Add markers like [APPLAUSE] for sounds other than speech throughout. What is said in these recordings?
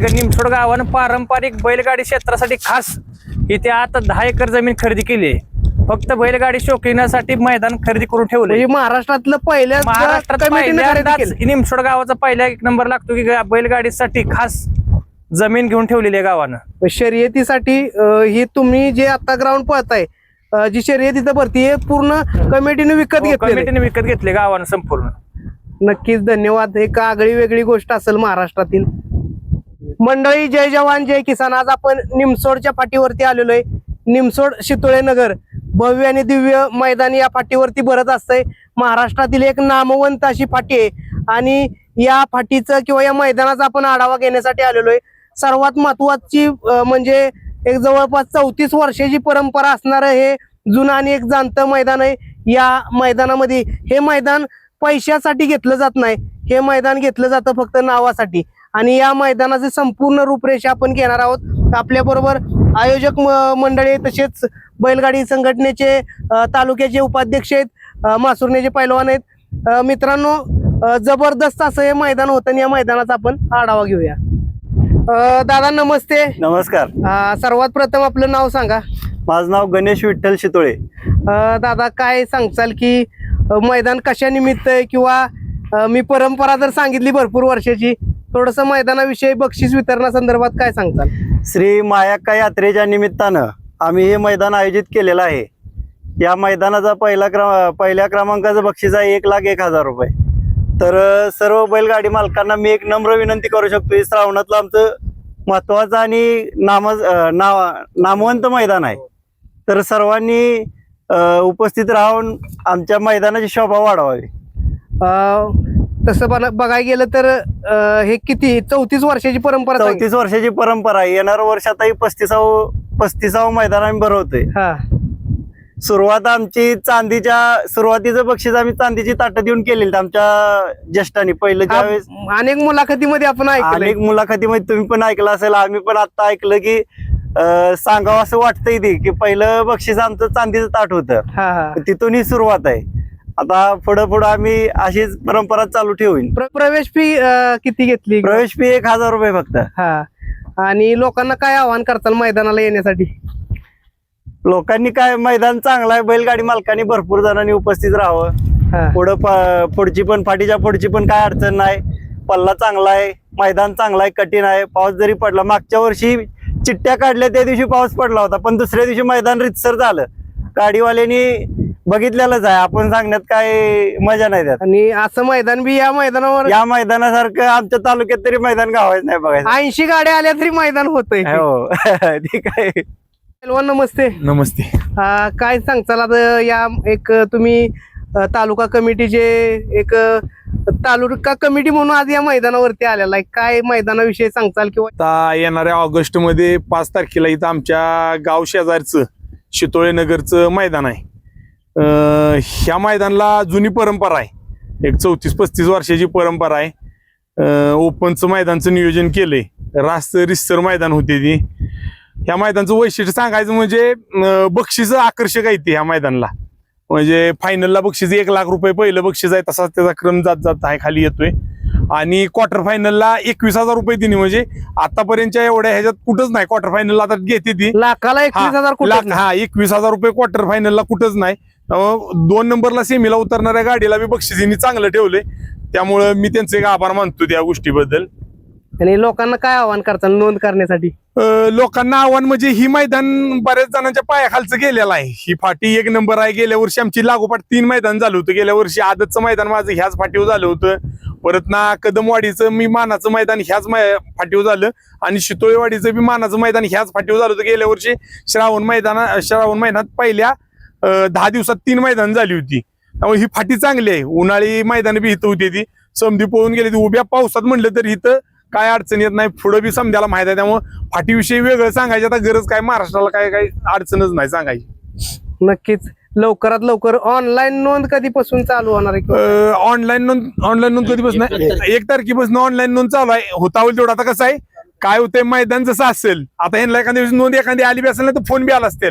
निमसोड गावानं पारंपरिक बैलगाडी क्षेत्रासाठी खास इथे आता दहा एकर जमीन खरेदी केली आहे. फक्त बैलगाडी शौकीनासाठी मैदान खरेदी करून ठेवले म्हणजे महाराष्ट्रातलं पहिल्या महाराष्ट्रात पहिल्यांदाच. निमसोड गावाचा पहिला एक नंबर लागतो की बैलगाडीसाठी खास जमीन घेऊन ठेवलेली आहे गावानं. शर्यतीसाठी ही तुम्ही जे आता ग्राउंड पळताय जी शर्यत इथं भरती आहे पूर्ण कमिटीने विकत घेतली हो, कमिटीने विकत घेतले गावानं संपूर्ण. नक्कीच धन्यवाद. एक आगळी वेगळी गोष्ट असेल महाराष्ट्रातील. मंडळी जय जवान जय किसान. आज आपण निमसोडच्या पाठीवरती आलेलो आहे निमसोड शितोळे नगर. भव्य आणि दिव्य मैदान या पाठीवरती भरत असतंय. महाराष्ट्रातील एक नामवंत अशी फाटी आहे. आणि या फाटीचं किंवा या मैदानाचा आपण आढावा घेण्यासाठी आलेलो आहे सर्वात महत्वाची म्हणजे एक जवळपास चौतीस वर्षाची परंपरा असणारं हे जुनं आणि एक जाणतं मैदान आहे. या मैदानामध्ये हे मैदान पैशासाठी घेतलं जात नाही. हे मैदान घेतलं जातं फक्त नावासाठी. आणि या मैदानाचे संपूर्ण रूपरेषा आपण घेणार आहोत. आपल्या बरोबर आयोजक मंडळी तसेच बैलगाडी संघटनेचे तालुक्याचे उपाध्यक्ष आहेत मासुर्ण्याचे पैलवान आहेत. मित्रांनो जबरदस्त असं हे मैदान होतं आणि या मैदानाचा आपण आढावा घेऊया. दादा नमस्ते. नमस्कार. सर्वात प्रथम आपलं नाव सांगा. माझं नाव गणेश विठ्ठल शितोळे. दादा काय सांगचाल की मैदान कशा निमित्त आहे किंवा मी परंपरा जर सांगितली भरपूर वर्षाची थोडस मैदानाविषयी बक्षीस वितरणासंदर्भात काय सांगताल? श्री मायाक्का यात्रेच्या निमित्तानं आम्ही हे मैदान आयोजित केलेलं आहे. या मैदानाचा पहिला क्रम पहिल्या क्रमांकाचं बक्षीस आहे एक लाख एक हजार रुपये. तर सर्व बैलगाडी मालकांना मी एक नम्र विनंती करू शकतो हे श्रावणातलं आमचं महत्वाचं आणि नाम नाव नामवंत मैदान आहे. तर सर्वांनी उपस्थित राहून आमच्या मैदानाची शोभा वाढवावी. तसं बना- बघायला गेलं तर अ, हे किती? चौतीस वर्षाची परंपरा. चौतीस वर्षाची परंपरा आहे. येणाऱ्या वर्षातही पस्तीसावं पस्तीसावं मैदान आम्ही भरवतोय. हा. सुरुवात आमची चांदीच्या सुरुवातीचं बक्षीस आम्ही चांदीची ताटं देऊन केलेली आमच्या ज्येष्ठांनी. पहिलं ज्यावेळेस आ- अनेक मुलाखतीमध्ये आपण ऐकलंय. अनेक मुलाखतीमध्ये तुम्ही पण ऐकलं असेल. आम्ही पण आता ऐकलं की अं, सांगावं असं वाटतंय ते की पहिलं बक्षीस आमचं चांदीचं ताट होतं. हा हा. तिथून ही सुरुवात आहे. आता पुढं पुढं आम्ही अशीच परंपरा चालू ठेवून. प्र- प्रवेश फी अ, किती घेतली? प्रवेश फी एक हजार रुपये फक्त. हा. आणि लोकांना काय आवाहन करताल मैदानाला येण्यासाठी? लोकांनी काय मैदान चांगलं आहे बैलगाडी मालकांनी भरपूर जणांनी उपस्थित राहावं. हा. पुढं प- पुढची पण फाटीच्या पुढची पण काय अडचण नाही. पल्ला चांगला आहे मैदान चांगला आहे कठीण आहे. पाऊस जरी पडला मागच्या वर्षी चिट्ट्या काढल्या त्या दिवशी पाऊस पडला होता. पण दुसऱ्या दिवशी मैदान रितसर झालं. गाडीवाल्यांनी बघितलेलंच आहे. आपण सांगण्यात काय मजा नाही त्यात. आणि असं मैदान बी या मैदानावर या मैदानासारखं आमच्या तालुक्यात तरी मैदान गावायचं नाही बघायचं. ऐंशी गाड्या आल्या तरी मैदान होतंय हो. [LAUGHS] ठीक आहे. नमस्ते. नमस्ते. काय सांगचाल आता या एक तुम्ही अं, तालुका कमिटीचे एक अं, तालुका कमिटी म्हणून आज या मैदानावरती आलेला आहे. काय मैदानाविषयी सांगचाल किंवा आता येणाऱ्या ऑगस्टमध्ये पाच तारखेला इथं आमच्या गाव शेजारचं शितोळे नगरचं मैदान आहे. ह्या मैदानाला जुनी परंपरा आहे. एक चौतीस पस्तीस वर्षाची परंपरा आहे. ओपनचं मैदानचं नियोजन केलंय. रास्त रिस्तर मैदान होते ती. ह्या मैदानचं वैशिष्ट्य सांगायचं म्हणजे बक्षीस आकर्षक आहे ते ह्या मैदानाला. म्हणजे फायनलला बक्षीस एक लाख रुपये पहिलं बक्षीस आहे तसाच त्याचा क्रम जात जात आहे खाली येतोय. आणि क्वार्टर फायनलला एकवीस हजार रुपये दिली म्हणजे आतापर्यंतच्या एवढ्या ह्याच्यात कुठंच नाही. क्वार्टर फायनलला आता घेते ती. लाखाला एकवीस हजार हा, हा एकवीस हजार रुपये क्वार्टर फायनलला कुठंच नाही. दोन नंबरला सेमीला उतरणाऱ्या गाडीला बी बक्षिसींनी चांगलं ठेवलंय. त्यामुळं मी त्यांचे आभार मानतो त्या गोष्टीबद्दल. आणि लोकांना काय आव्हान करताल नोंद करण्यासाठी? लोकांना आव्हान म्हणजे ही मैदान बऱ्याच जणांच्या पायाखालचं गेलेलं आहे. ही फाटी एक नंबर आहे. गेल्या वर्षी आमची लागोपाठ तीन मैदान झालं होतं. गेल्या वर्षी आदतचं मैदान माझं ह्याच फाटीवर झालं होतं. परत ना कदमवाडीचं मी मानाचं मैदान ह्याच मै- फाटीवर झालं. आणि शितोळेवाडीचं बी मानाचं मैदान ह्याच फाटीवर झालं होतं. गेल्या वर्षी श्रावण मैदाना श्रावण महिन्यात पहिल्या दहा दिवसात तीन मैदान झाली होती. त्यामुळे ही फाटी चांगली आहे. उन्हाळी मैदान बी इथं होती ती. समधी पळून गेली ती. उभ्या पावसात म्हणलं तर इथं काय अडचण येत नाही. पुढं बी समजायला माहीत आहे. त्यामुळे फाटीविषयी वेगळं सांगायची आता गरज काय? महाराष्ट्राला काय काय अडचणच नाही सांगायची. नक्कीच. लवकरात लवकर ऑनलाईन नोंद कधीपासून चालू होणार आहे ऑनलाईन नोंद ऑनलाईन नोंद कधीपासून एक तारखेपासून. ऑनलाईन नोंद चालू आहे. होता होईल तेवढं. आता कसं आहे? काय होतंय? मैदान जसं असेल. आता ह्यांना एखाद्या दिवशी नोंद एखादी आली बी असेल ना तर फोन बी आला असते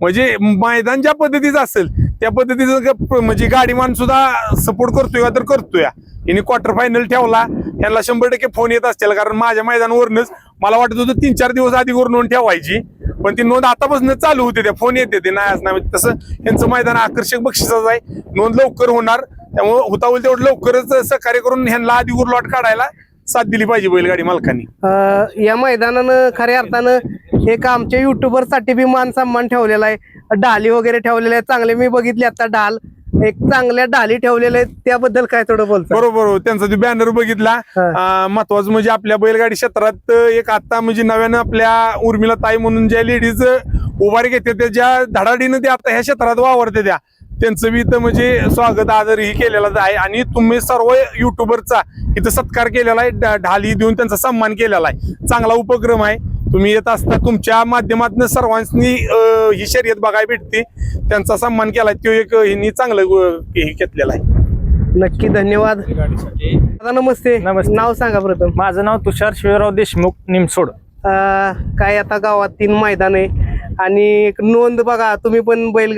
म्हणजे मैदान ज्या पद्धतीचं असेल त्या पद्धतीचं म्हणजे गाडीमान सुद्धा सपोर्ट करतोय का तर करतोय. यांनी क्वार्टर फायनल ठेवला यांना शंभर टक्के फोन येत असतील कारण माझ्या मैदानावरूनच मला वाटत होतं तीन चार दिवस आधी करून नोंद ठेवायची पण ती नोंद आतापासून चालू होते त्या फोन येते ते नाही असणार तसं यांचं मैदान आकर्षक बक्षिसाच आहे. नोंद लवकर होणार त्यामुळे होता होईल तेवढं लवकरच सहकार्य करून ह्यांना आधी लॉट काढायला साथ दिली पाहिजे बैलगाडी मालकांनी. अं, या मैदानानं खऱ्या अर्थानं एक आमच्या युट्यूबरसाठी बी मान सन्मान ठेवलेला आहे. ढाली वगैरे ठेवलेले आहेत. चांगले मी बघितले आता ढाल. एक चांगल्या ढाली ठेवलेल्या आहेत. त्याबद्दल काय थोडं बोलतो बरोबर हो. त्यांचा जो बॅनर बघितला. अं, महत्वाचं म्हणजे आपल्या बैलगाडी क्षेत्रात एक आता म्हणजे नव्यानं आपल्या उर्मिला ताई म्हणून ज्या लेडीज उभारी घेते त्या ज्या धडाडीनं ते आता ह्या क्षेत्रात वावरते त्या. त्यांचं बी इथं म्हणजे स्वागत आदर ही केलेलाच आहे. आणि तुम्ही सर्व युट्यूबरचा इथं सत्कार केलेला आहे. ढा- ढाली देऊन त्यांचा सन्मान केलेला आहे. चांगला उपक्रम आहे. तुम्ही येत असता तुमच्या माध्यमातून सर्वांनी ही शर्यत बघायला भेटते. त्यांचा सन्मान केलाय. तो एक ह्यांनी चांगलं हे घेतलेला आहे. नक्की धन्यवाद. दादा नमस्ते. नमस्ते. नाव सांगा प्रथम. माझं नाव तुषार शिवराव देशमुख निमसोड. अं, काय आता गावात तीन मैदान आहे. आणि एक नोंद बघा तुम्ही पण बैल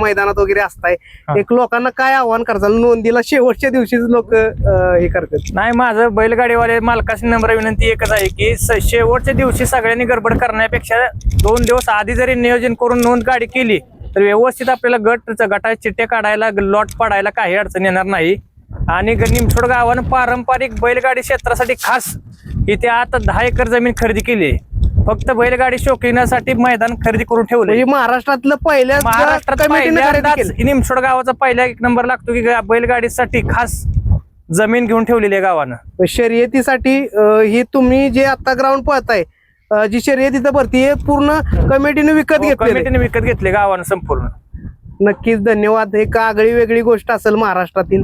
मैदानात वगैरे असताय. एक लोकांना काय आव्हान करताल? नोंदीला शेवटच्या दिवशीच लोक हे करतात. नाही माझं बैलगाडीवाले मालकाची नम्र विनंती एकच आहे की शेवटच्या दिवशी सगळ्यांनी गडबड करण्यापेक्षा दोन दिवस आधी जरी नियोजन करून नोंद गाडी केली तर व्यवस्थित आपल्याला गट गटाचे चिट्टे काढायला लॉट पाडायला काही अडचण येणार नाही. आणि निमसोड गावानं पारंपरिक बैलगाडी क्षेत्रासाठी खास इथे आता दहा एकर जमीन खरेदी केली आहे. फक्त बैलगाडी शौकीनासाठी मैदान खरेदी करून ठेवले. म्हणजे महाराष्ट्रातलं पहिल्या महाराष्ट्रात पहिल्यांदाच निमसोड गावाचा पहिला एक नंबर लागतो की बैलगाडीसाठी खास जमीन घेऊन ठेवलेली आहे गावानं. शर्यतीसाठी ही तुम्ही जे आता ग्राउंड पळताय अं, जी शर्यत इथं भरती पूर्ण कमिटीने विकत घेतली हो, कमिटीने विकत घेतले गावानं संपूर्ण. नक्कीच धन्यवाद. एक आगळी वेगळी गोष्ट असेल महाराष्ट्रातील.